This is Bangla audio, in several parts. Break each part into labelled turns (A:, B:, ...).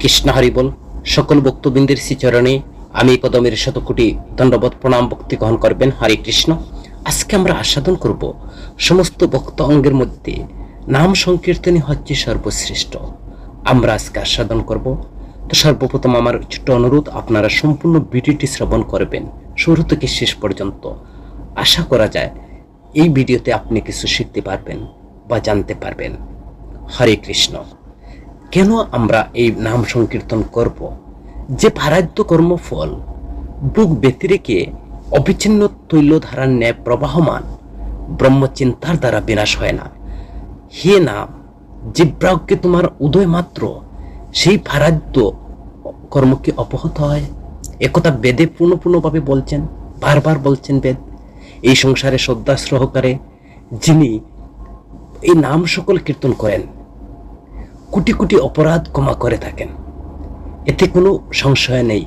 A: কৃষ্ণ হরি বল, সকল ভক্তবৃন্দের শ্রীচরণে আমি পদমের শতকোটি দণ্ডবোধ প্রণাম, ভক্তি গ্রহণ করবেন। হরে কৃষ্ণ। আজকে আমরা আস্বাদন করব সমস্ত ভক্ত অঙ্গের মধ্যে নাম সংকীর্তনই হচ্ছে সর্বশ্রেষ্ঠ। আমরা আজকে আস্বাদন করব। তো সর্বপ্রথম আমার ছোট্ট অনুরোধ, আপনারা সম্পূর্ণ ভিডিওটি শ্রবণ করবেন। শুরু থেকে শেষ পর্যন্ত আশা করা যায় এই ভিডিওতে আপনি কিছু শিখতে পারবেন বা জানতে পারবেন। হরে কৃষ্ণ। কেন আমরা এই নাম সংকীর্তন করব? যে ভারাদ্য কর্মফল বুক ব্যতিরেকে অবিচ্ছিন্ন তৈলধারার ন্যায় প্রবাহমান, ব্রহ্মচিন্তার দ্বারা বিনাশ হয় না। হে নাম জিব্রাহকে তোমার উদয় মাত্র, সেই ভারাদ্য কর্মকে অপহত হয়। একথা বেদে পূর্ণ পূর্ণভাবে বলছেন, বারবার বলছেন বেদ। এই সংসারে শ্রদ্ধা সহকারে যিনি এই নাম সকল কীর্তন করেন কোটি কোটি অপরাধ ক্ষমা করে থাকেন। এতে কোনো সংশয় নেই।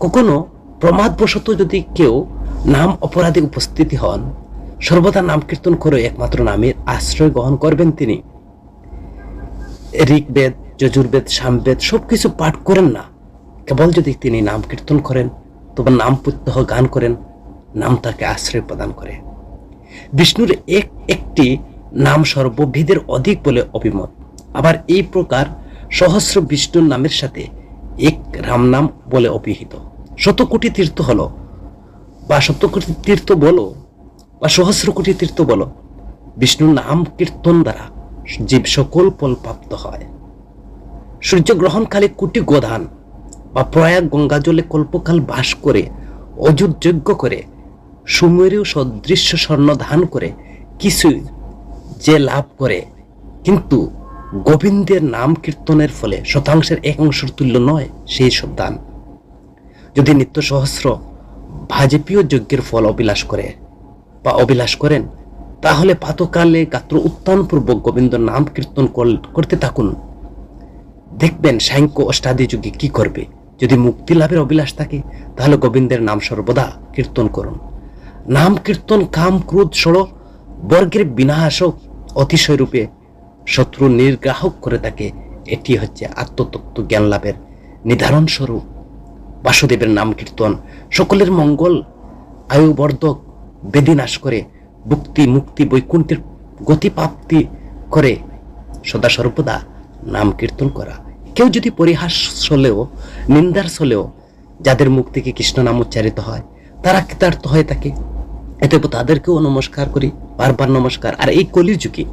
A: কখনো প্রমাদবশত যদি কেউ নাম অপরাধে উপস্থিতি হন, সর্বদা নাম কীর্তন করে একমাত্র নামের আশ্রয় গ্রহণ করবেন তিনি। ঋগ্বেদ, যজুর্বেদ, সামবেদ সব কিছু পাঠ করেন না। কেবল যদি তিনি নাম কীর্তন করেন, তবে নাম প্রত্যহ গান করেন, নাম তাকে আশ্রয় প্রদান করে। বিষ্ণুর এক একটি নাম সর্ববিধের অধিক বলে অভিমত। আবার এই প্রকার সহস্র বিষ্ণুর নামের সাথে এক রাম নাম বলে অভিহিত। শত কোটি তীর্থ হলো, বা শত কোটি তীর্থ বলো, বা সহস্র কোটি তীর্থ বলো, বিষ্ণুর নাম কীর্তন দ্বারা জীব সকল ফল প্রাপ্ত হয়। সূর্যগ্রহণকালে কোটি গোধান বা প্রয়াগ গঙ্গা জলে কল্পকাল বাস করে অযুযোগ্য করে, সুমেরু সদৃশ্য স্বর্ণ ধান করে কিছু যে লাভ করে, কিন্তু গোবিন্দের নাম কীর্তনের ফলে শতাংশের এক অংশের তুল্য নয়, সেই সব দান। যদি নিত্য সহস্র ভাজপীয় যজ্ঞের ফল অবিলাস করে বা অবিলাস করেন, তাহলে পাতকালে গাত্র উত্থানপূর্বক গোবিন্দ নাম কীর্তন করতে থাকুন। দেখবেন সাংখ্য অষ্টাদি যুগে কি করবে। যদি মুক্তি লাভের অভিলাষ থাকে, তাহলে গোবিন্দের নাম সর্বদা কীর্তন করুন। নাম কীর্তন কাম ক্রোধ ষড়, বর্গের বিনাশক অতিশয় রূপে শত্রু নির্গ্রাহক করে থাকে, এটি হচ্ছে আত্মতত্ত্ব জ্ঞান লাভের নির্ধারণ স্বরূপ বাসুদেবের নাম কীর্তন। সকলের মঙ্গল, আয়ুবর্ধক বেদি নাশ করে মুক্তি মুক্তি, বৈকুণ্ঠের গতিপ্রাপ্তি করে সদা সর্বদা নাম কীর্তন করা। কেউ যদি পরিহাস হলেও, নিন্দার হলেও, যাদের মুখ থেকে কৃষ্ণ নাম উচ্চারিত হয়, তারা কৃতার্থ হয়ে থাকে। এতে তাদেরকেও নমস্কার করি, বারবার নমস্কার। আর এই কলির যুগে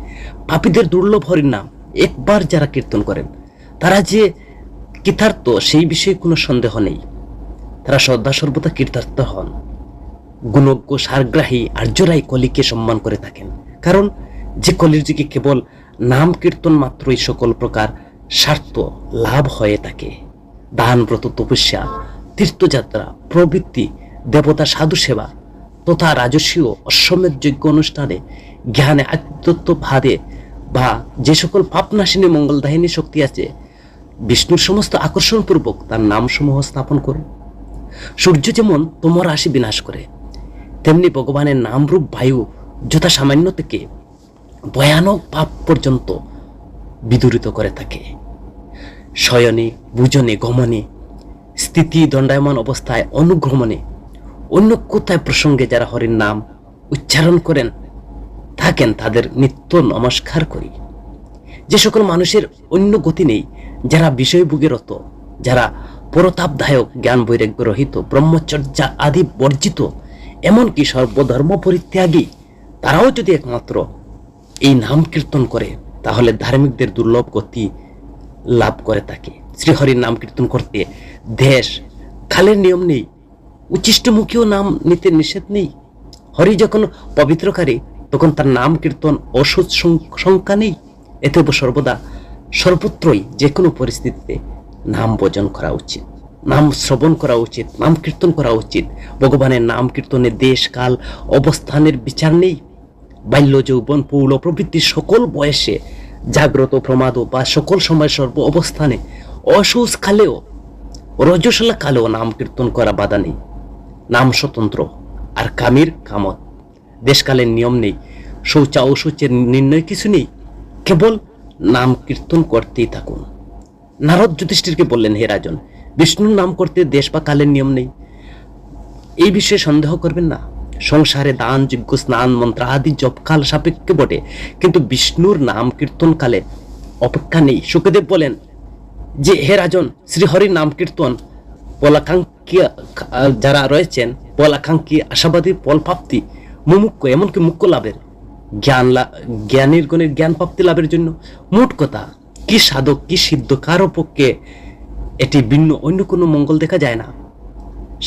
A: পাপীদের দুর্লভ হরির নাম একবার যারা কীর্তন করেন, তারা যে কৃতার্থ, সেই বিষয়ে কোনো সন্দেহ নেই। তারা সদা সর্বদা কীর্তার্থ হন। গুণজ্ঞ, সারগ্রাহী, আর্যরাই কলিকে সম্মান করে থাকেন। কারণ যে কলির যুগে কেবল নাম কীর্তন মাত্রই সকল প্রকার স্বার্থ লাভ হয়ে থাকে। দান, ব্রত, তপস্যা, তীর্থযাত্রা, প্রবৃত্তি, দেবতা, সাধু সেবা তথা রাজস্বীয় অশ্বমেধ যজ্ঞ অনুষ্ঠানে জ্ঞানে আত্মত্ব ভাদে বা যে সকল পাপনাশিনী মঙ্গলদাহিনী শক্তি আছে, বিষ্ণুর সমস্ত আকর্ষণপূর্বক তার নামসমূহ স্থাপন করুন সূর্য যেমন তোমর রাশি বিনাশ করে, তেমনি ভগবানের নামরূপ বায়ু যথা সামান্য থেকে ভয়ানক পাপ পর্যন্ত বিদূরিত করে থাকে। শয়নে বুজনে গমনে, স্থিতি দণ্ডায়মান অবস্থায় অনুগ্রমণে অন্য কোথায় প্রসঙ্গে যারা হরির নাম উচ্চারণ করেন, থাকেন তাদের নিত্য নমস্কার করি। যে সকল মানুষের অন্য গতি নেই, যারা বিষয়ভোগে যারা পরতাপদায়ক জ্ঞান বৈরাগ্য রহিত, ব্রহ্মচর্যা আদি বর্জিত, এমনকি সর্বধর্ম পরিত্যাগী, তারাও যদি একমাত্র এই নাম কীর্তন করে, তাহলে ধার্মিকদের দুর্লভ গতি লাভ করে থাকে। শ্রীহরির নাম কীর্তন করতে দেশ খালের নিয়ম নেই উচ্ছিষ্টমুখীও নাম নিতে নিষেধ নেই। হরি যখন পবিত্রকারী, তখন তার নাম কীর্তন ওষুধ শঙ্কা নেই। এতে সর্বদা সর্বত্রই যে কোনো পরিস্থিতিতে নাম ভোজন করা উচিত। নাম শ্রবণ করা উচিত, নাম কীর্তন করা উচিত। ভগবানের নাম কীর্তনে দেশ, কাল, অবস্থানের বিচার নেই। বাল্য যৌবন, পৌল প্রভৃতি সকল বয়সে জাগ্রত প্রমাদ বা সকল সময় সর্ব অবস্থানে অসুস কালেও রজস্বলা কালেও নাম কীর্তন করা বাধা নেই। নাম স্বতন্ত্র আর কামির কামত। দেশকালের নিয়ম নেই, শৌচা অশৌচের নির্ণয় কিছু নেই, কেবল নাম কীর্তন করতেই থাকুন। নারদ যুধিষ্ঠিরকে বললেন, হে রাজন, বিষ্ণুর নাম করতে দেশ বা কালের নিয়ম নেই। এই বিষয়ে সন্দেহ করবেন না। সংসারে দান, যজ্ঞ, স্নান, মন্ত্র আদি জপকাল সাপেক্ষে বটে, কিন্তু বিষ্ণুর নাম কীর্তনকালে অপেক্ষা নেই। সুখদেব বলেন, যে, হে রাজন, শ্রীহরির নাম কীর্তন পলাকাঙ্ক্ষী যারা রয়েছেন পলাকাঙ্ক্ষী আশাবাদী ফলপ্রাপ্তি মুমুক্ষ, এমনকি মুখ্য লাভের জ্ঞান জ্ঞানীর গণের জ্ঞান প্রাপ্তি লাভের জন্য মোট কথা, কি সাধক, কি সিদ্ধ, কারও পক্ষে এটি ভিন্ন, অন্য কোনো মঙ্গল দেখা যায় না।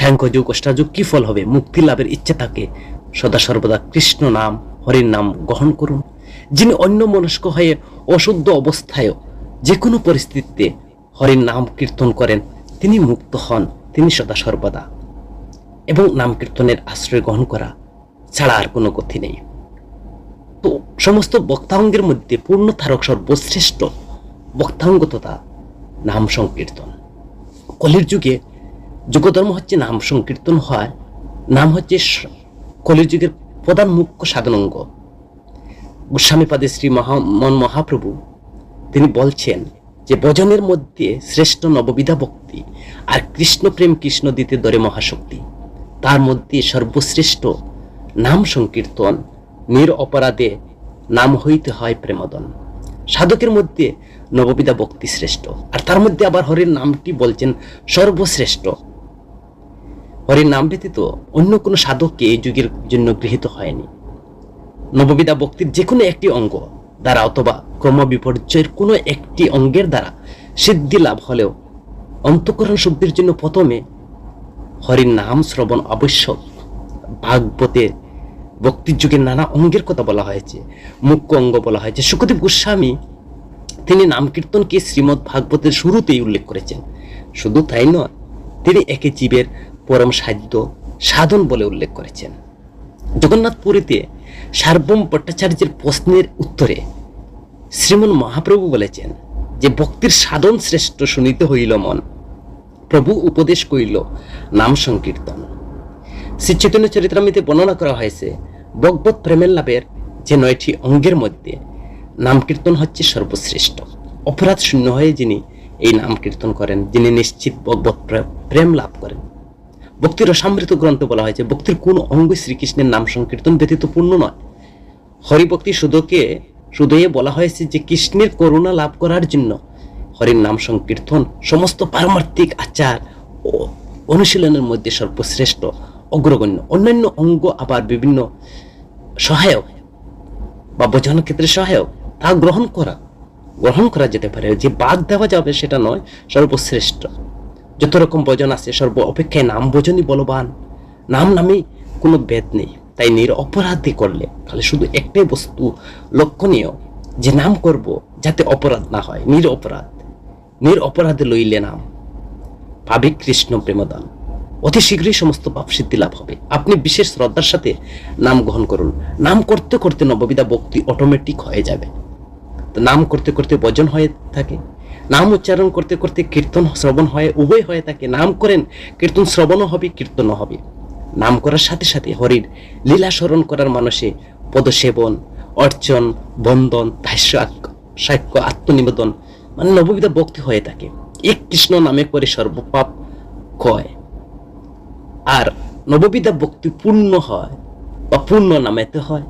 A: সাংখ্য যুগ, অষ্টাযুগ, কি ফল হবে? মুক্তি লাভের ইচ্ছে থাকে। সদা সর্বদা কৃষ্ণ নাম, হরির নাম গ্রহণ করুন। যিনি অন্য মনস্ক হয়ে অশুদ্ধ অবস্থায়ও যে কোনো পরিস্থিতিতে হরির নাম কীর্তন করেন, তিনি মুক্ত হন। তিনি সদা সর্বদা। এবং নাম কীর্তনের আশ্রয় গ্রহণ করা ছাড়া আর কোনো গতি নেই। তো সমস্ত বক্তাঙ্গের মধ্যে পূর্ণ ধারক সর্বশ্রেষ্ঠ বক্তাঙ্গ তথা নাম সংকীর্তন। কলির যুগে যুগধর্ম হচ্ছে নাম সংকীর্তন হয়, নাম হচ্ছে কলির যুগের প্রধান মুখ্য সাধনাঙ্গ। গোস্বামীপাদে শ্রী মহামন মহাপ্রভু তিনি বলছেন যে ভজনের মধ্যে শ্রেষ্ঠ নববিধা ভক্তি আর কৃষ্ণ প্রেম কৃষ্ণ দিতে দরে মহাশক্তি, তার মধ্যে সর্বশ্রেষ্ঠ নাম সংকীর্তন, নির অপরাধে নাম হইতে হয় প্রেমদন। সাধকের মধ্যে নববিধা ভক্তি শ্রেষ্ঠ, আর তার মধ্যে আবার হরির নামটি বলছেন সর্বশ্রেষ্ঠ। হরির নাম ব্যতীত অন্য কোনো সাধককে এই যুগের জন্য গৃহীত হয়নি। নববিধা ভক্তির যে কোনো একটি অঙ্গ দ্বারা অথবা ক্রমবিপর্যয়ের কোনো একটি অঙ্গের দ্বারা সিদ্ধি লাভ হলেও অন্তঃকরণ শুদ্ধির জন্য প্রথমে হরির নাম শ্রবণ আবশ্যক ভাগবতে ভক্তির যুগের নানা অঙ্গের কথা বলা হয়েছে, মুখ্য অঙ্গ বলা হয়েছে। সুখদেব গোস্বামী তিনি নাম কীর্তনকে শ্রীমৎ ভাগবতের শুরুতেই উল্লেখ করেছেন। শুধু তাই নয়, তিনি একে জীবের পরম সাধ্য সাধন বলে উল্লেখ করেছেন। জগন্নাথপুরীতে সার্বম ভট্টাচার্যের প্রশ্নের উত্তরে শ্রীমন মহাপ্রভু বলেছেন যে ভক্তির সাধন শ্রেষ্ঠ শুনিতে হইল মন। প্রভু উপদেশ কইল, নাম সংকীর্তন। শ্রী চৈতন্য চরিত্রামিতে বর্ণনা করা হয়েছে ভগবত প্রেমের লাভের যে নয়টি অঙ্গের মধ্যে নাম কীর্তন হচ্ছে সর্বশ্রেষ্ঠ। অপরাধ শূন্য হয়ে যিনি এই নাম কীর্তন করেন, যিনি নিশ্চিত ভগবত প্রেম লাভ করেন। ভক্তির অসামৃত গ্রন্থ বলা হয়েছে, ভক্তির কোন অঙ্গ শ্রীকৃষ্ণের নাম সংকীর্তন ব্যতীত পূর্ণ নয়। হরিভক্তি শুধুকে শুধুয়ে বলা হয়েছে যে, কৃষ্ণের করুণা লাভ করার জন্য হরির নাম সংকীর্তন সমস্ত পারমার্থিক আচার ও অনুশীলনের মধ্যে সর্বশ্রেষ্ঠ, অগ্রগণ্য। অন্যান্য অঙ্গ আবার বিভিন্ন সহায়ক বা বোঝানোর ক্ষেত্রে সহায়ক, তা গ্রহণ করা গ্রহণ করা যেতে পারে। যে বাদ দেওয়া যাবে সেটা নয়, সর্বশ্রেষ্ঠ। যত রকম ভজন আছে, সর্ব অপেক্ষায় নাম ভজনই বলবান। নাম নামে কোনো ভেদ নেই। তাই নির অপরাধী করলে, তাহলে শুধু একটাই বস্তু লক্ষণীয়, যে নাম করব যাতে অপরাধ না হয়, নির অপরাধ। নির অপরাধে লইলে নাম। পাবে কৃষ্ণ প্রেমদান। অতি শীঘ্রই সমস্ত পাপ সিদ্ধি লাভ হবে। আপনি বিশেষ শ্রদ্ধার সাথে নাম গ্রহণ করুন। নাম করতে করতে নববিধা ভক্তি অটোমেটিক হয়ে যাবে। নাম করতে করতে ভজন হয়ে থাকে। নাম উচ্চারণ করতে করতে কীর্তন শ্রবণ হয়, উভয় হয়ে থাকে নাম করেন, কীর্তন শ্রবণও হবে, কীর্তনও হবে। নাম করার সাথে সাথে হরির লীলা স্মরণ করার মানুষে পদসেবন, অর্চন, বন্দন ভাষ্য সাক্ষ্য, আত্মনিবেদন মানে নববিধা ভক্তি হয়ে থাকে। এক কৃষ্ণ নামে করে সর্বপাপ ক্ষয়। আর নববিধা ভক্তি পূর্ণ হয় বা পূর্ণ নামেতে হয়।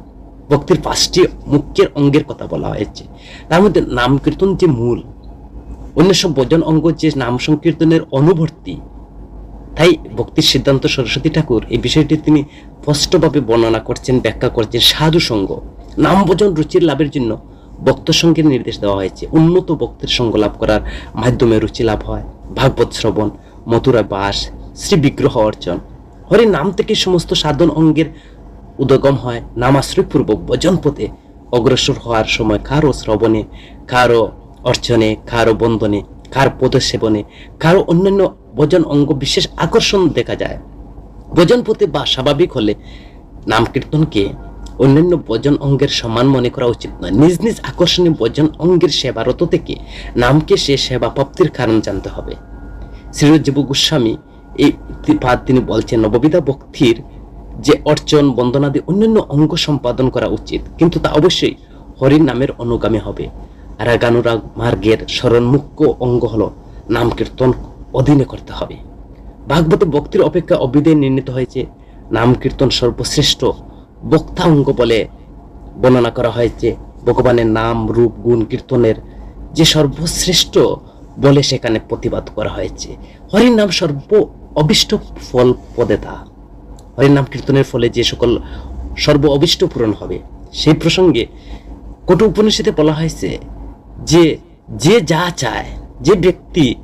A: ভক্তির পাঁচটি মুখ্যের অঙ্গের কথা বলা হয়েছে। তার মধ্যে নাম কীর্তন যে মূল অন্য সব ভজন অঙ্গ যে নাম সংকীর্তনের অনুবর্তী, তাই ভক্তির সিদ্ধান্ত সরস্বতী ঠাকুর এই বিষয়টি তিনি স্পষ্টভাবে বর্ণনা করছেন, ব্যাখ্যা করছেন সাধু সঙ্গ। নাম ভজন রুচির লাভের জন্য ভক্ত সঙ্গের নির্দেশ দেওয়া হয়েছে। উন্নত ভক্তের সঙ্গ লাভ করার মাধ্যমে রুচি লাভ হয়। ভাগবত শ্রবণ, মথুরা বাস, শ্রী বিগ্রহ অর্জন হরি নাম থেকে সমস্ত সাধন অঙ্গের উদগম হয়। নামাশ্রয় নামাশ্রয়পূর্বক ভজন পথে অগ্রসর হওয়ার সময় কারও শ্রবণে, কারও অর্চনে, কারও বন্ধনে, কার পদসেবনে, কারও অন্যান্য ভজন অঙ্গ বিশেষ আকর্ষণ দেখা যায়। ভজন পথে বা স্বাভাবিক হলে নাম কীর্তনকে অন্যান্য ভজন অঙ্গের সমান মনে করা উচিত নয়। নিজ নিজ আকর্ষণে ভজন অঙ্গের সেবারত থেকে নামকে সে সেবা প্রাপ্তির কারণ জানতে হবে। শ্রীরজীব গোস্বামী এই পাঠ তিনি বলছেন, নববিধা ভক্তির যে অর্চন, বন্দনাদি অন্যান্য অঙ্গ সম্পাদন করা উচিত, কিন্তু তা অবশ্যই হরির নামের অনুগামী হবে। রাগানুরাগ মার্গের স্মরণ মুখ্য অঙ্গ হল নাম কীর্তন অধীনে করতে হবে। ভাগবত ভক্তির অপেক্ষা অবিদে নির্ণীত হয়েছে নাম কীর্তন সর্বশ্রেষ্ঠ বক্তা অঙ্গ বলে বর্ণনা করা হয়েছে। ভগবানের নাম, রূপ, গুণ, কীর্তনের যে সর্বশ্রেষ্ঠ বলে সেখানে প্রতিবাদ করা হয়েছে। হরির নাম সর্ব অবিষ্ট ফল পদেতা হরির নাম কীর্তনের ফলে যে সকল সর্ব অবিষ্ট পূরণ হবে। সেই প্রসঙ্গে কটু উপনিষদে বলা হয়েছে যে যে যা চায়, যে ব্যক্তি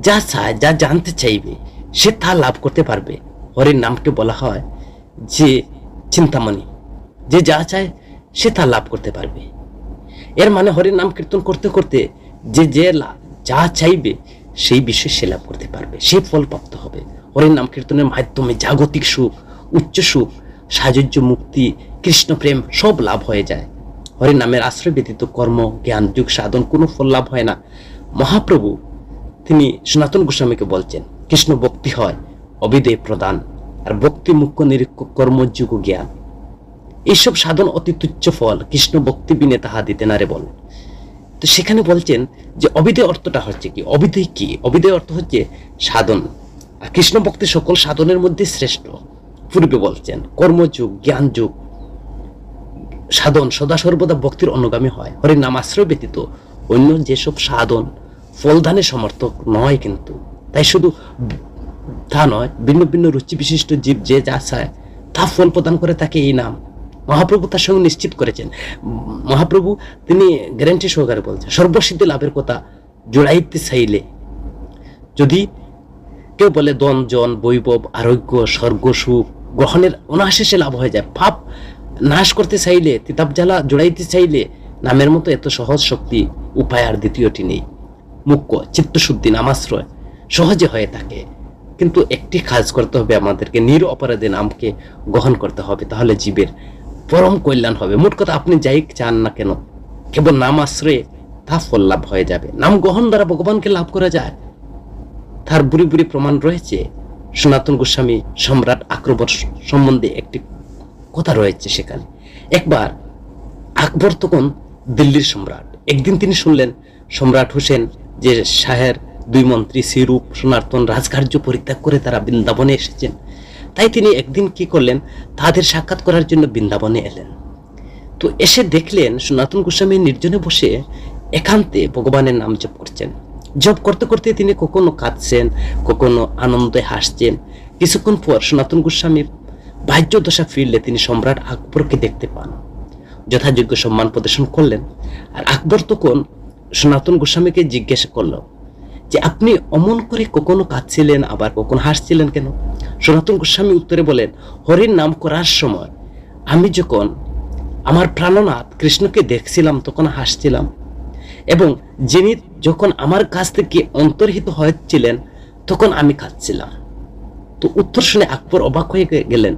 A: যা চায়, যা জানতে চাইবে, সে তা লাভ করতে পারবে। হরের নামকে বলা হয় যে চিন্তামণি। যে যা চায়, সে তা লাভ করতে পারবে। এর মানে হরের নাম কীর্তন করতে করতে যে যে যা চাইবে, সেই বিষয় সে লাভ করতে পারবে। সে ফল প্রাপ্ত হবে। হরের নাম কীর্তনের মাধ্যমে জাগতিক সুখ, উচ্চ সুখ, সাজুজ্য, মুক্তি কৃষ্ণ প্রেম সব লাভ হয়ে যায়। হরির নামের আশ্রয় ব্যতীত কর্ম, জ্ঞান, যুগ, সাধন কোনো ফল লাভ হয় না। মহাপ্রভু, তিনি সনাতন গোস্বামীকে বলছেন, কৃষ্ণ ভক্তি হয় অবিদেয় প্রদান, আর ভক্তি মুখ্য নিরীক্ষ কর্মযোগ জ্ঞান। এইসব সাধন অতি তুচ্ছ ফল, কৃষ্ণ ভক্তি বিনে তাহা দিতে না রে বল। তো সেখানে বলছেন যে অবিদয় অর্থটা হচ্ছে কি? অবিদয় কি? অবিদয় অর্থ হচ্ছে সাধন। আর কৃষ্ণ ভক্তি সকল সাধনের মধ্যে শ্রেষ্ঠ। পূর্বে বলছেন কর্মযুগ জ্ঞান, যুগ সাধন, সদা সর্বদা ভক্তির অনুগামী হয়। হরির নাম আশ্রয় ব্যতীত অন্য যেসব সাধন ফলদানে সমর্থক নয় কিন্তু। তাই শুধু তা নয়, ভিন্ন ভিন্ন রুচি বিশিষ্ট জীব যে যা চায়, তা ফল প্রদান করে তাকে এই নাম। মহাপ্রভু তার সঙ্গে নিশ্চিত করেছেন। মহাপ্রভু তিনি গ্যারান্টি সহকারে বলছেন, সর্বসিদ্ধি লাভের কথা জোড়াইতে চাইলে যদি কেউ বলে দন জন, বৈভব, আরোগ্য, স্বর্গ, সুখ, গ্রহণের সে লাভ হয়ে যায়। পাপ নাশ করতে চাইলে, তিতাব জ্বালা জোড়াইতে চাইলে নামের মতো এত সহজ শক্তি উপায় আর দ্বিতীয়টি নেই। মুখ্য, চিত্তশুদ্ধি, নামাশ্রয়। সহজে হয়ে থাকে। কিন্তু একটি কাজ করতে হবে আমাদেরকে, নির অপরাধে নামকে গ্রহণ করতে হবে, তাহলে জীবের পরম কল্যাণ হবে। মোট কথা, আপনি যাই চান না কেন, কেবল নাম আশ্রয়ে তা ফল লাভ হয়ে যাবে। নাম গ্রহণ দ্বারা ভগবানকে লাভ করা যায়। তার বুড়ি বুড়ি প্রমাণ রয়েছে। সনাতন গোস্বামী সম্রাট আকবর সম্বন্ধে একটি কথা রয়েছে সেখানে। একবার আকবর তখন দিল্লির সম্রাট। একদিন তিনি শুনলেন সম্রাট হোসেন যে শাহের দুই মন্ত্রী সিরূপ সনাতন রাজকার্য পরিত্যাগ করে তারা বৃন্দাবনে এসেছেন। তাই তিনি একদিন কি করলেন? তাদের সাক্ষাৎ করার জন্য বৃন্দাবনে এলেন। তো এসে দেখলেন সনাতন গোস্বামী নির্জনে বসে একান্তে ভগবানের নাম জপ করছেন। জপ করতে করতে তিনি কখনো কাঁদছেন, কখনো আনন্দে হাসছেন। কিছুক্ষণ পর সনাতন গোস্বামীর বাহ্য দশা ফিরলে তিনি সম্রাট আকবরকে দেখতে পান। যথাযোগ্য সম্মান প্রদর্শন করলেন। আর আকবর তখন সনাতন গোস্বামীকে জিজ্ঞাসা করল যে, আপনি অমন করে কখনো কাঁদছিলেন, আবার কখনো হাসছিলেন কেন? সনাতন গোস্বামী উত্তরে বলেন, হরির নাম করার সময় আমি যখন আমার প্রাণনাথ কৃষ্ণকে দেখছিলাম, তখন হাসছিলাম। এবং যিনি যখন আমার কাছ থেকে অন্তর্হিত হয়েছিলেন, তখন আমি কাঁদছিলাম। তো উত্তর শুনে আকবর অবাক হয়ে গেলেন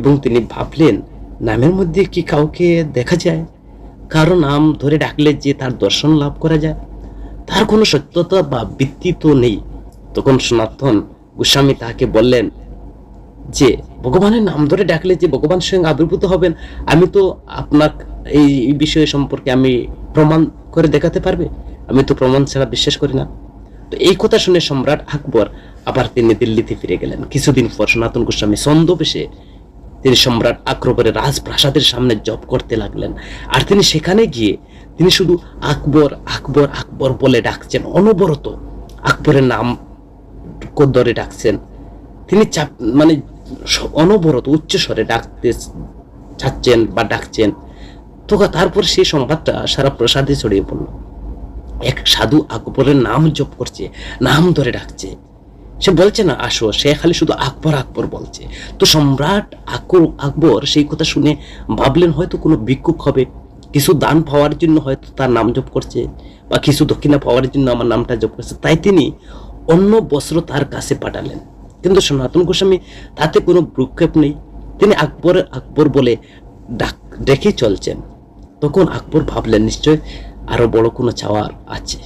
A: এবং তিনি ভাবলেন, নামের মধ্যে কি কাউকে দেখা যায়? কারও নাম ধরে ডাকলে যে তার দর্শন লাভ করা যায়? তার কোনো সত্যতা বা ভিত্তি তো নেই। তখন সনাতন গোস্বামী তাকে বললেন, যে ভগবানের নাম ধরে ডাকলে যে ভগবান স্বয়ং আবির্ভূত হবেন, আমি তো আপনার এই বিষয় সম্পর্কে আমি প্রমাণ করে দেখাতে পারবে? আমি তো প্রমাণ ছাড়া বিশ্বাস করি না। তো এই কথা শুনে সম্রাট আকবর আবার তিনি দিল্লিতে ফিরে গেলেন। কিছুদিন পর সনাতন গোস্বামী ছন্দবেশে তিনি সম্রাট আকবরের রাজপ্রাসাদের সামনে জপ করতে লাগলেন। আর তিনি সেখানে গিয়ে তিনি শুধু আকবর আকবর আকবর বলে ডাকছেন, অনবরত আকবরের নাম ধরে ডাকছেন। তিনি চাপ মানে অনবরত উচ্চ স্বরে ডাকতে চাচ্ছেন বা ডাকছেন। তো তারপর সেই সংবাদটা সারা প্রসাদে ছড়িয়ে পড়ল। এক সাধু আকবরের নাম জপ করছে, নাম ধরে ডাকছে। সে বলছে, না, আসো, সে খালি শুধু আকবর আকবর বলছে। তো সম্রাট আকবর আকবর সেই কথা শুনে ভাবলেন, হয়তো কোনো ভিক্ষুক হবে। কিছু দান পাওয়ার জন্য হয়তো তার নাম জপ করছে বা কিছু দক্ষিণা পাওয়ার জন্য আমার নামটা জপ করছে। তাই তিনি অন্য বস্ত্র তার কাছে পাঠালেন। কিন্তু সনাতন গোস্বামী তাতে কোনো ভ্রুক্ষেপ নেই। তিনি আকবর আকবর বলে ডাক, ডেকে চলছেন। তখন আকবর ভাবলেন, নিশ্চয় আরও বড় কোনো চাওয়ার আছে।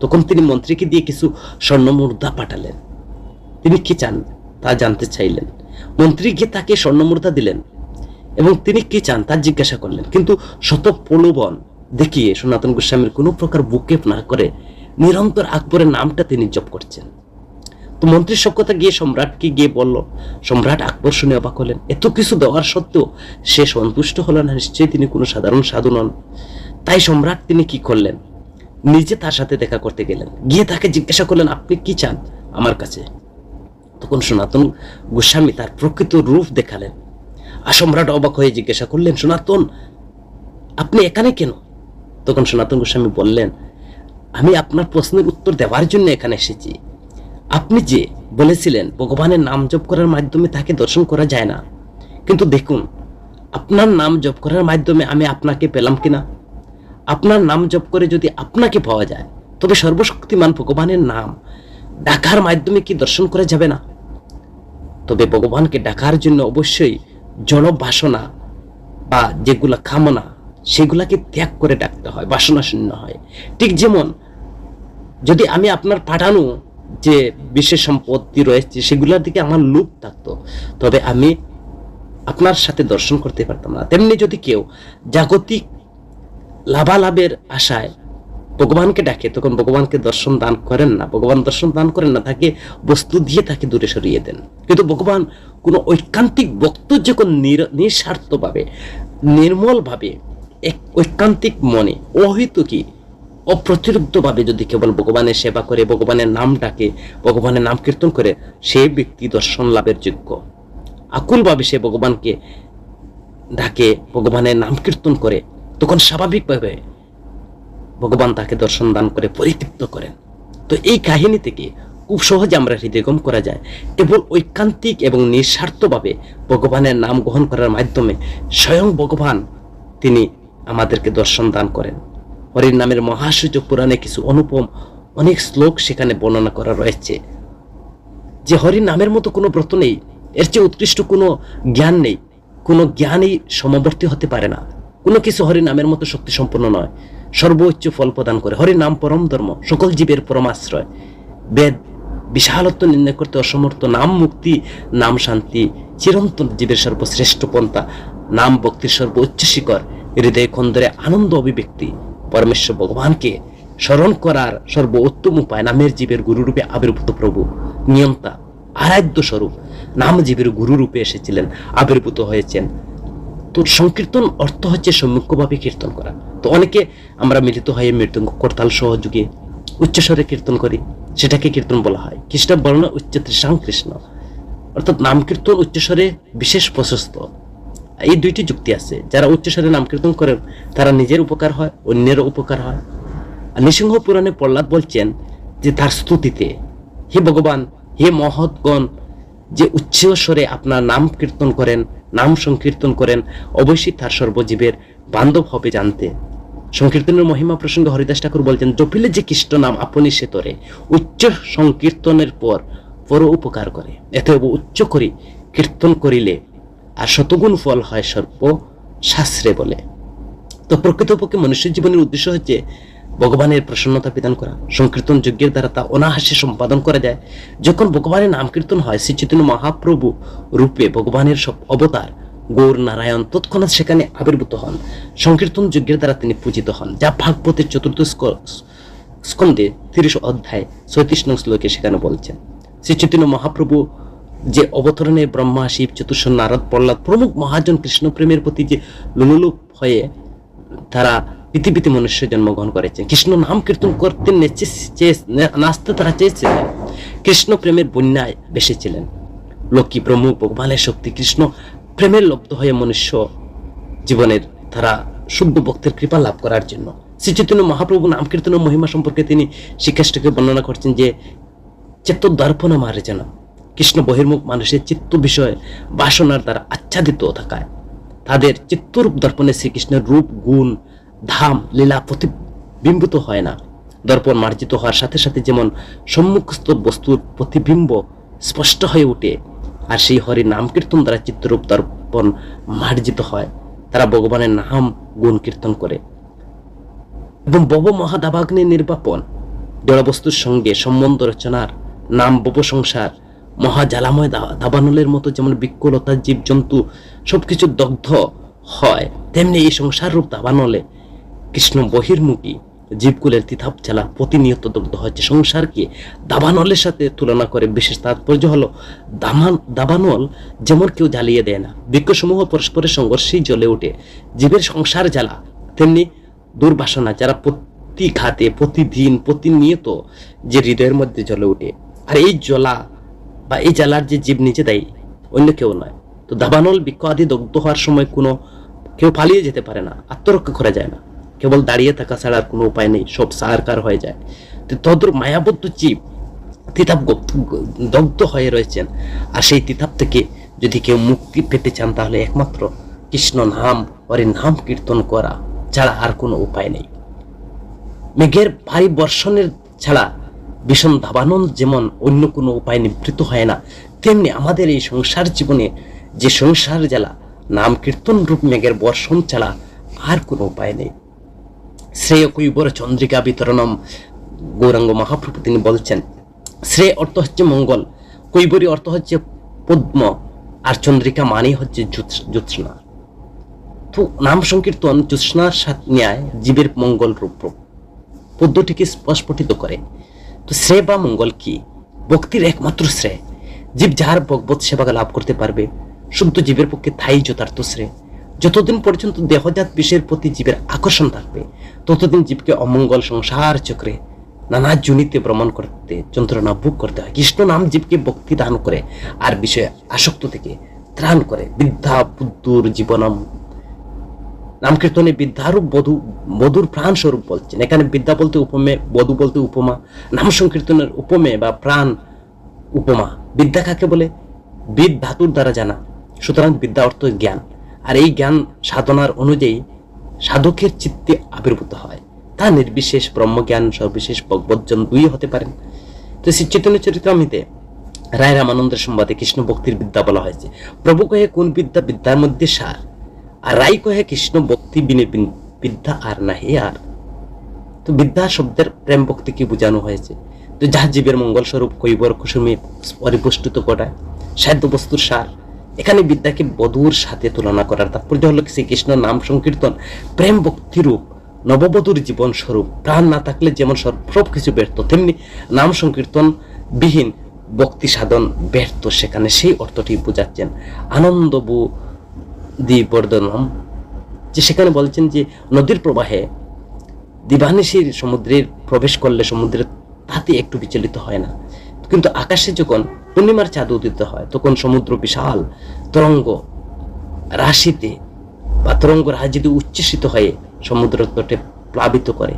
A: তখন তিনি মন্ত্রীকে দিয়ে কিছু স্বর্ণ মুদ্রা পাঠালেন। তিনি কি চান তা জানতে চাইলেন। মন্ত্রী গিয়ে তাকে স্বর্ণ মুদ্রা দিলেন এবং তিনি কি চান তা জিজ্ঞাসা করলেন। কিন্তু শত প্রলোভন দেখিয়ে সনাতন গোস্বামীর কোনো প্রকার বুকেপ না করে নিরন্তর আকবরের নামটা তিনি জপ করছেন। তো মন্ত্রীর সব কথা গিয়ে সম্রাটকে গিয়ে বলল, সম্রাট আকবর শুনে অবাক হলেন। এত কিছু দেওয়ার সত্ত্বেও সে সন্তুষ্ট হলো না। নিশ্চয়ই তিনি কোনো সাধারণ সাধু নন। তাই সম্রাট তিনি কি করলেন? নিজে তার সাথে দেখা করতে গেলেন। গিয়ে তাকে জিজ্ঞাসা করলেন, আপনি কি চান আমার কাছে? তখন সনাতন গোস্বামী তার প্রকৃত রূপ দেখালেন। আর সম্রাট অবাক হয়ে জিজ্ঞাসা করলেন, সনাতন, আপনি এখানে কেন? তখন সনাতন গোস্বামী বললেন, আমি আপনার প্রশ্নের উত্তর দেওয়ার জন্য এখানে এসেছি। আপনি যে বলেছিলেন, ভগবানের নাম জপ করার মাধ্যমে তাকে দর্শন করা যায় না। কিন্তু দেখুন, আপনার নাম জপ করার মাধ্যমে আমি আপনাকে পেলাম কিনা? আপনার নাম জপ করে যদি আপনাকে পাওয়া যায়, তবে সর্বশক্তিমান ভগবানের নাম ডাকার মাধ্যমে কি দর্শন করা যাবে না? তবে ভগবানকে ডাকার জন্য অবশ্যই জড় বাসনা বা যেগুলা কামনা, সেগুলাকে ত্যাগ করে ডাকতে হয় বাসনা শূন্য হয়। ঠিক যেমন, যদি আমি আপনার পাঠানো যে বিশেষ সম্পত্তি রয়েছে, সেগুলোর দিকে আমার লোভ থাকতো, তবে আমি আপনার সাথে দর্শন করতে পারতাম না। তেমনি যদি কেউ জাগতিক লাভালাভের আশায় ভগবানকে ডাকে, তখন ভগবানকে দর্শন দান করেন না। ভগবান দর্শন দান করেন না, তাকে বস্তু দিয়ে তাকে দূরে সরিয়ে দেন। কিন্তু ভগবান কোনো ঐকান্তিক বক্ত যখন নিঃস্বার্থভাবে, নির্মলভাবে, এক ঐকান্তিক মনে, অহিতুকি অপ্রতিরুদ্ধভাবে যদি কেবল ভগবানের সেবা করে, ভগবানের নাম ডাকে, ভগবানের নাম কীর্তন করে সেই ব্যক্তি দর্শন লাভের যোগ্য। আকুলভাবে সে ভগবানকে ডাকে, ভগবানের নাম কীর্তন করে তখন স্বাভাবিকভাবে ভগবান তাকে দর্শন দান করে পরিতৃপ্ত করেন। তো এই কাহিনী থেকে খুব সহজে আমরা হৃদয়গম করা যায়। কেবল ঐকান্তিক এবং নিঃস্বার্থভাবে ভগবানের নাম গ্রহণ করার মাধ্যমে স্বয়ং ভগবান তিনি আমাদেরকে দর্শন দান করেন। হরির নামের মহাসূচ পুরাণে কিছু অনুপম অনেক শ্লোক সেখানে বর্ণনা করা রয়েছে। যে হরি নামের মতো কোনো ব্রত নেই, এর চেয়ে উৎকৃষ্ট কোনো জ্ঞান নেই, কোনো জ্ঞানই সমবর্তী হতে পারে না। কোনো কিছু হরি নামের মতো শক্তি সম্পন্ন নয়। সর্বোচ্চ ফল প্রদান করে। হরি নাম পরম ধর্ম, সকল জীবের পরমাশ্রয় বেদ বিশালত্ব নির্ণয় করতে অসমর্থ, নাম মুক্তি, নাম শান্তি, চিরন্তন জীবের সর্বশ্রেষ্ঠ পন্থা, নাম ভক্তির সর্বোচ্চ শিকর হৃদয় খন্দরে আনন্দ অভিব্যক্তি, পরমেশ্বর ভগবানকে স্মরণ করার সর্বোত্তম উপায় নামের জীবের গুরুরূপে আবির্ভূত প্রভু। নিয়ন্তা, আরাধ্য স্বরূপ, নাম জীবের গুরুরূপে এসেছিলেন, আবির্ভূত হয়েছেন। তো সংকীর্তন অর্থ হচ্ছে সম্মুখভাবে কীর্তন করা। তো অনেকে আমরা মিলিত হয়ে মৃত্যুঙ্গ করতাল সহযোগে উচ্চস্বরে কীর্তন করি, সেটাকে কীর্তন বলা হয়। কৃষ্ণ বর্ণ উচ্চ ত্রিশাং কৃষ্ণ। অর্থাৎ নাম কীর্তন উচ্চস্বরে বিশেষ প্রশস্ত। এই দুইটি যুক্তি আছে। যারা উচ্চস্বরে নাম কীর্তন করেন, তারা নিজের উপকার হয়, অন্যেরও উপকার হয়। আর নৃসিংহ পুরাণে প্রহ্লাদ বলছেন যে তার স্তুতিতে, হে ভগবান, হে মহৎগণ, যে উচ্চ স্বরে আপনার নাম কীর্তন করেন নাম সংকীর্তন করেন অবশ্যই তার সর্বজীবের বান্ধব হবে জানতে। সংকীর্তনের মহিমা প্রসঙ্গে হরিদাস ঠাকুর বলছেন, জপিলে যে কৃষ্ণ নাম আপনি সে তরে, উচ্চ সংকীর্তনের পর পর উপকার করে। এত উচ্চ করি, কীর্তন করিলে আর শতগুণ ফল হয় সর্ব শাস্ত্রে বলে। তো প্রকৃতপক্ষে মনুষ্য জীবনের উদ্দেশ্য হচ্ছে ভগবানের প্রসন্নতা বিধান করা, সংকীর্তন যজ্ঞের দ্বারা তা অনাহাসে সম্পাদন করা যায়। যখন ভগবানের নাম কীর্তন হয়, শ্রী চৈতন্য মহাপ্রভু রূপে ভগবানের সব অবতার গৌর নারায়ণ তৎক্ষণাৎ সেখানে আবির্ভূত হন। সংকীর্তন যজ্ঞের দ্বারা তিনি পূজিত হন, যা ভাগবতের চতুর্থ স্ক- স্কন্ধে তিরিশ অধ্যায় ছয়ত্রিশ নং শ্লোকে সেখানে বলছেন। শ্রী চৈতন্য মহাপ্রভু যে অবতরণে ব্রহ্মা, শিব চতুর্শ নারদ, প্রহ্লাদ, প্রমুখ মহাজন কৃষ্ণপ্রেমের প্রতি যে লুলুলুপ হয়ে তারা পৃথিবীতে মনুষ্য জন্মগ্রহণ করেছে কৃষ্ণ নাম কীর্তন করতে নাচতে তারা চেয়েছিলেন। কৃষ্ণ প্রেমের বন্যায় বেসেছিলেন লক্ষ্মী প্রমুখ ভগবানের শক্তি কৃষ্ণ প্রেমের লব্ধ হয়ে মনুষ্য জীবনের তারা শুদ্ধ ভক্তের কৃপা লাভ করার জন্য। শ্রী চৈতন্য মহাপ্রভু নাম কীর্তনের মহিমা সম্পর্কে তিনি শ্রীকৃষ্ণকে বর্ণনা করছেন যে চিত্ত দর্পণ মারে যেন কৃষ্ণ বহির্মুখ মানুষের চিত্ত বিষয়ে বাসনার দ্বারা আচ্ছাদিত থাকায় তাদের চিত্তরূপ দর্পণে শ্রীকৃষ্ণের রূপ, গুণ ধাম লীলা প্রতিবিম্বিত হয় না। দর্পণ মার্জিত হওয়ার সাথে সাথে যেমন সম্মুখস্থ বস্তুর প্রতিবিম্ব স্পষ্ট হয়ে ওঠে, আর সেই হরি নাম কীর্তন দ্বারা চিত্তরূপ দর্পণ মার্জিত হয়, তারা ভগবানের নাম গুণ কীর্তন করে। এবং বব মহাদাবাগ্নি নির্বাপন, জড়বস্তুর সঙ্গে সম্বন্ধ রচনার নাম বব সংসার, মহাজালাময় দাবানলের মতো যেমন বিকলতা জীবজন্তু সবকিছু দগ্ধ হয়, তেমনি এই সংসার রূপ দাবানলে কৃষ্ণ বহির্মুখী জীবকুলের তিথাপ চালা প্রতিনিয়ত দগ্ধ হচ্ছে সংসারকে দাবানলের সাথে তুলনা করে বিশেষ তাৎপর্য হলো দামান দাবানল যেমন কেউ জ্বালিয়ে দেয় না। বৃক্ষসমূহ পরস্পরের সংঘর্ষেই জ্বলে ওঠে। জীবের সংসার জ্বালা, তেমনি দুর্বাসনা যারা প্রতি ঘাতে, প্রতিদিন, প্রতিনিয়ত যে হৃদয়ের মধ্যে জ্বলে ওঠে। আর এই জ্বলা বা এই জ্বালার যে জীব নিজে দেয়, অন্য কেউ নয়। তো দাবানল বৃক্ষ আদি দগ্ধ হওয়ার সময় কোনো কেউ পালিয়ে যেতে পারে না, আত্মরক্ষা করা যায় না। কেবল দাঁড়িয়ে থাকা ছাড়া আর কোনো উপায় নেই, সব সারকার হয়ে যায়। তো তদ্র মায়াবদ্ধ জীব তিতাব দগ্ধ হয়ে রয়েছেন। আর সেই তিতাব থেকে যদি কেউ মুক্তি পেতে চান, তাহলে একমাত্র কৃষ্ণ নাম, ওরে নাম কীর্তন করা ছাড়া আর কোনো উপায় নেই। মেঘের ভারী বর্ষণের ছাড়া ভীষণ দাবানল যেমন অন্য কোনো উপায় নিবৃত্ত হয় না, তেমনি আমাদের এই সংসার জীবনে যে সংসার জ্বালা, নাম কীর্তন রূপ মেঘের বর্ষণ ছাড়া আর কোনো উপায় নেই। শ্রেয় কৈবর চন্দ্রিকা বিতরণম গৌরাঙ্গ মহাপ্রভু তিনি বলছেন, শ্রেয় অর্থ হচ্ছে মঙ্গল কৈবরী অর্থ হচ্ছে পদ্ম, আর চন্দ্রিকা মানেই হচ্ছে জ্যোৎস্না। তো নাম সংকীর্তন জ্যোৎস্নার সাথে ন্যায় জীবের মঙ্গল রূপ। পদ্মটিকে স্পষ্টিত করে, তো শ্রেয় বা মঙ্গল কি? ভক্তির একমাত্র শ্রেয়। জীব যাহার ভগবত সেবাকে লাভ করতে পারবে, শুদ্ধ জীবের পক্ষে থাই যথার্থ শ্রেয়। যতদিন পর্যন্ত দেহজাত বিষয়ের প্রতি জীবের আকর্ষণ থাকবে ততদিন জীবকে অমঙ্গল সংসার চক্রে নানা জনিতে ভ্রমণ করতে, যন্ত্রণা ভোগ করতে হয়। কৃষ্ণ নাম জীবকে ভক্তি দান করে আর বিষয়ে আসক্ত থেকে ত্রাণ করে। বিদ্যা বুদ্ধুর জীবনম নাম কীর্তনে বিদ্যারূপ বধু বধুর প্রাণ স্বরূপ বলছেন। এখানে বিদ্যা বলতে উপমে, বধু বলতে উপমা, নাম সংকীর্তনের উপমে বা প্রাণ উপমা। বিদ্যা কাকে বলে? বিদ ধাতুর দ্বারা জানা। সুতরাং বিদ্যা অর্থ জ্ঞান। আর এই জ্ঞান সাধনার অনুযায়ী সাধকের চিত্তে আবির্ভূত হয়। তা নির্বিশেষ ব্রহ্মজ্ঞান সর্ববিশেষ ভগবজ্জন দুই হতে পারেন। তো শ্রী চৈতন্য চরিতামিতে রায় রামানন্দের সংবাদে কৃষ্ণ ভক্তির বিদ্যা বলা হয়েছে। প্রভু কহে, কোন বিদ্যা বিদ্যার মধ্যে সার? আর রাই কহে, কৃষ্ণ ভক্তি বিনে বিদ্যা আর নাহি আর। তো বিদ্যা শব্দের প্রেম ভক্তিকে বোঝানো হয়েছে? তো যাহা জীবের মঙ্গল স্বরূপ কৈবর কুসুমে পরিপুষ্টিত করায় সাধ্য বস্তুর সার। এখানে বিদ্যাকে বধুর সাথে তুলনা করার তাৎপর্য হলো শ্রীকৃষ্ণ নাম সংকীর্তন, প্রেম ভক্তিরূপ নববধূর জীবন স্বরূপ, প্রাণ না থাকলে যেমন সব- কিছু ব্যর্থ, তেমনি নাম সংকীর্তন বিহীন, ভক্তি সাধন ব্যর্থ। সেখানে সেই অর্থটি বোঝাচ্ছেন আনন্দবু দ্বিবর্ধনম, যে সেখানে বলছেন যে নদীর প্রবাহে দিবানিশির সমুদ্রের প্রবেশ করলে সমুদ্রের তাতে একটু বিচলিত হয় না। কিন্তু আকাশে যখন পূর্ণিমার চাঁদ উদিত হয়, তখন সমুদ্র বিশাল তরঙ্গ রাশিতে বা তরঙ্গ রাশিতে উচ্ছ্বসিত হয়ে সমুদ্র তটে প্লাবিত করে।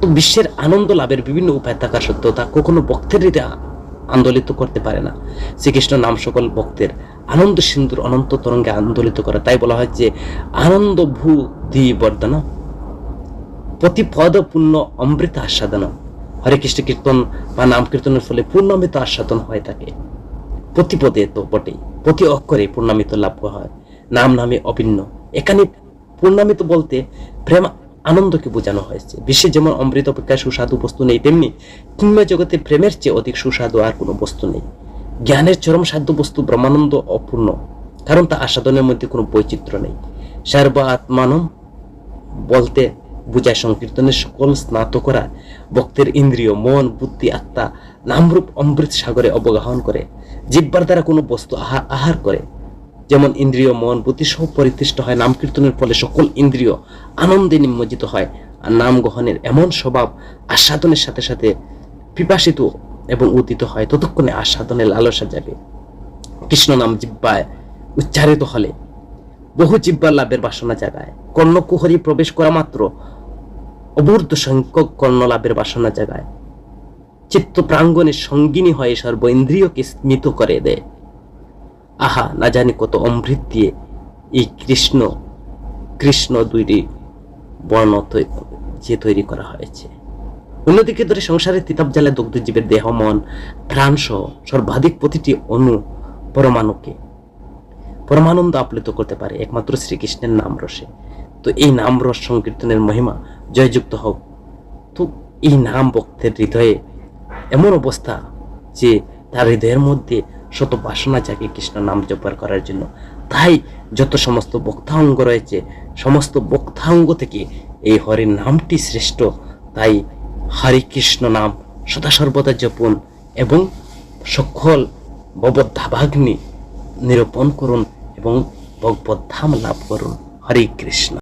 A: তো বিশ্বের আনন্দ লাভের বিভিন্ন উপায় থাকা সত্ত্বেও তা কখনো ভক্তের হৃদয় আন্দোলিত করতে পারে না। শ্রীকৃষ্ণ নাম সকল ভক্তের আনন্দ সিন্ধুর অনন্ত তরঙ্গে আন্দোলিত করে। তাই বলা হয় যে আনন্দ ভূ দি বর্ধনা প্রতি পদ পূর্ণ অমৃত আস্বাদন হরে কৃষ্ণ কীর্তন বা নাম কীর্তনের ফলে পূর্ণামৃত আস্বাদন হয়ে থাকে প্রতি পদে তো বটেই, প্রতি অক্ষরে পূর্ণামৃত লাভ হয়। নাম নামে অভিন্ন। এখানে পূর্ণামৃত বলতে প্রেম আনন্দকে বোঝানো হয়েছে। বিশ্বে যেমন অমৃত অপেক্ষা সুস্বাদু বস্তু নেই, তেমনি কিংবা জগতে প্রেমের চেয়ে অধিক সুস্বাদু আর কোনো বস্তু নেই। জ্ঞানের চরম সাধ্য বস্তু ব্রহ্মানন্দ অপূর্ণ, কারণ তা আস্বাদনের মধ্যে কোনো বৈচিত্র্য নেই। সর্ব আত্মানম বলতে বুঝায় সংকীর্তনের সকল স্নাত করা ভক্তের ইন্দ্রিয়, মন, বুদ্ধি, আত্মা নামরূপ অমৃত সাগরে অবগাহন করে জিব্বার দ্বারা কোনো বস্তু আহা- আহার করে। যেমন ইন্দ্রিয়, মন, বুদ্ধি সহ পরিতৃষ্ট হয় নাম কীর্তনের ফলে সকল ইন্দ্রিয় আনন্দে নিমজ্জিত হয় আর নাম গ্রহণের এমন স্বভাব আস্বাদনের সাথে সাথে পিপাসিত এবং উদিত হয় ততক্ষণে আস্বাদনে লালসা যাবে কৃষ্ণ নাম জিব্বায় উচ্চারিত হলে বহু জিব্বার লাভের বাসনা জাগায়। কর্ণকুহরি প্রবেশ করা মাত্র অবূর্ধ সংখ্যক কর্ণ লাভের বাসনা জাগায়। চিত্ত প্রাঙ্গণে সঙ্গিনী হয়ে সর্ব ইন্দ্রিয়কে স্মিত করে দেয় আহা, না জানি কত অমৃত দিয়ে এই কৃষ্ণ কৃষ্ণ দুইটি বর্ণ যে তৈরি করা হয়েছে। অন্যদিকে ধরে সংসারের তিতাব জালে দগ্ধজীবের দেহ, মন, প্রাণ সহ সর্বাধিক প্রতিটি অনু পরমাণুকে, পরমানন্দ আপ্লুত করতে পারে। একমাত্র শ্রীকৃষ্ণের নাম রসে। তো এই নাম রস সংকীর্তনের মহিমা জয়যুক্ত হোক। তো এই নাম ভক্তের হৃদয়ে এমন অবস্থা যে তার হৃদয়ের মধ্যে শত বাসনা জাগে কৃষ্ণ নাম জপার করার জন্য। তাই যত সমস্ত বক্তাঙ্গ রয়েছে, সমস্ত বক্তাঙ্গ থেকে এই হরি নামটি শ্রেষ্ঠ। তাই হরে কৃষ্ণ নাম সদা সর্বদা জপুন এবং সকল ভবদ্ধাভাগ্নি নিরূপণ করুন এবং ভগবত ধাম লাভ করুন। হরে কৃষ্ণ।